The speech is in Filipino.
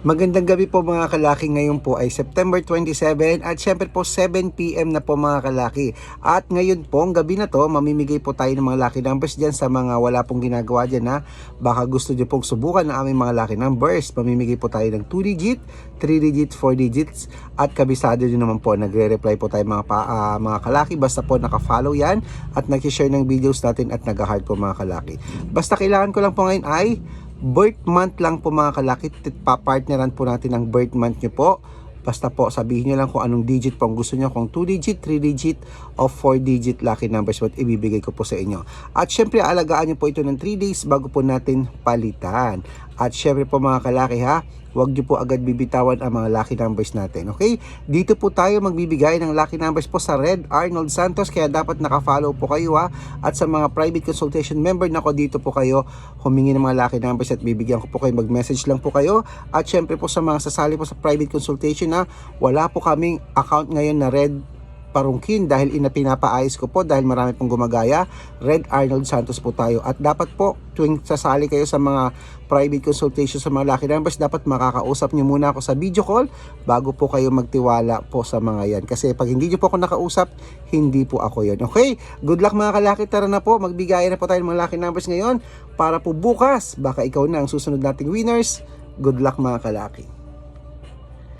Magandang gabi po mga kalaki. Ngayon po ay September 27 at syempre po 7pm na po mga kalaki. At ngayon po, ang gabi na to, mamimigay po tayo ng mga lucky numbers dyan sa mga wala pong ginagawa dyan ha. Baka gusto nyo pong subukan ng aming mga lucky numbers. Mamimigay po tayo ng 2 digit, 3 digit, 4 digits at kabisado nyo naman po. Nagre-reply po tayo mga, pa, ah, mga kalaki. Basta po naka-follow yan at nag-share ng videos natin at nag-heart po mga kalaki. Basta kailangan ko lang po ngayon ay birth month lang po mga kalaki. Papartneran po natin ang birth month nyo po. Basta po sabihin nyo lang kung anong digit po ang gusto nyo. Kung 2 digit, 3 digit, o 4 digit lucky numbers what ibibigay ko po sa inyo. At syempre alagaan nyo po ito ng 3 days bago po natin palitan. At syempre po mga kalaki ha, huwag nyo po agad bibitawan ang mga lucky numbers natin. Okay? Dito po tayo magbibigay ng lucky numbers po sa Red Arnold Santos kaya dapat naka-follow po kayo ha. At sa mga private consultation member nako dito po kayo humingi ng mga lucky numbers at bibigyan ko po kayo mag-message lang po kayo. At syempre po sa mga sasali po sa private consultation ha, wala po kaming account ngayon na Red parungkin dahil ina pinapaayos ko po dahil marami pong gumagaya. Red Arnold Santos po tayo. At dapat po tuwing sasali kayo sa mga private consultation sa mga lucky numbers dapat makakausap nyo muna ako sa video call bago po kayo magtiwala po sa mga yan. Kasi pag hindi nyo po ako nakausap hindi po ako yon okay? Good luck mga kalaki tara na po. Magbigayan na po tayo ng mga lucky numbers ngayon. Para po bukas baka ikaw na ang susunod nating winners. Good luck mga kalaki